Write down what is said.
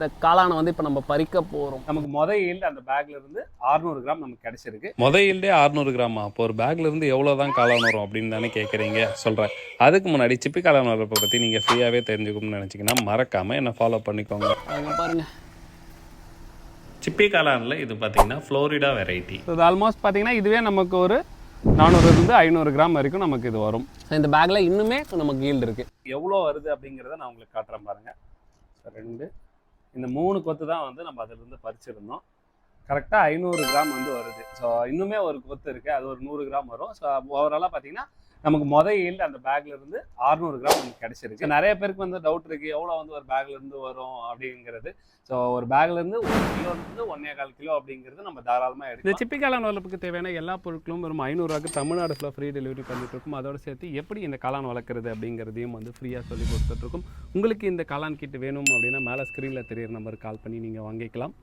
இந்த காளானை வந்து இப்போ நம்ம பறிக்க போகிறோம் நமக்கு முத ஈல்டு அந்த பேக்ல இருந்து 600 கிராம் நமக்கு கிடைச்சிருக்கு. முத ஈல்டே அறுநூறு கிராமா அப்போ ஒரு பேக்ல இருந்து எவ்வளோ தான் காளான் வரும் அப்படின்னு தானே கேட்குறீங்க சொல்கிறேன் அதுக்கு முன்னாடி சிப்பி காளான் வரப்பை பற்றி நீங்கள் ஃப்ரீயாகவே தெரிஞ்சுக்கணும்னு நினச்சிங்கன்னா மறக்காமல் என்னை ஃபாலோ பண்ணிக்கோங்க. பாருங்க. சிப்பி காளானில் இது பார்த்தீங்கன்னா ஃப்ளோரிடா வெரைட்டி ஸோ இது ஆல்மோஸ்ட் பார்த்தீங்கன்னா இதுவே நமக்கு ஒரு நானூறுலேருந்து ஐநூறு கிராம் வரைக்கும் நமக்கு இது வரும். ஸோ இந்த பேக்கில் இன்னுமே நமக்கு ஈல்டு இருக்கு. எவ்வளோ வருது அப்படிங்கிறத நான் உங்களுக்கு காட்டுறேன் பாருங்க. ஸோ ரெண்டு இந்த மூணு கொத்து தான் வந்து நம்ம அதிலிருந்து பறிச்சிருந்தோம். கரெக்டாக ஐநூறு கிராம் வந்து வருது. ஸோ இன்னுமே ஒரு கொத்து இருக்குது அது ஒரு நூறு கிராம் வரும். ஸோ ஓவராலாக பார்த்தீங்கன்னா நமக்கு முத ஈல்டு அந்த பேக்ல இருந்து 600 கிராம் நமக்கு கிடைச்சிருக்கு. நிறைய பேருக்கு வந்து டவுட் இருக்கு. எவ்வளோ வந்து ஒரு பேக்ல இருந்து வரும் அப்படிங்கிறது. ஸோ ஒரு பேக்ல இருந்து ஒரு கிலோ இருந்து ஒன்னே கால் கிலோ அப்படிங்கிறது நம்ம தாராளமாக இந்த எடுக்கலாம் சிப்பி வளர்ப்புக்கு தேவையான எல்லா பொருட்களும் வெறும் ஐநூறுவாக்கு தமிழ்நாடு ஃபுல்லாக ஃப்ரீ டெலிவரி பண்ணிட்டு இருக்கும். அதோட சேர்த்து எப்படி இந்த காளான் வளர்க்குறது அப்படிங்கிறதையும் வந்து ஃப்ரீயாக சொல்லி கொடுத்துட்ருக்கோம் உங்களுக்கு இந்த காளான் கிட் வேணும் அப்படின்னா மேலே ஸ்க்ரீனில் தெரியிற நம்பருக்கு கால் பண்ணி நீங்கள் வாங்கிக்கலாம்.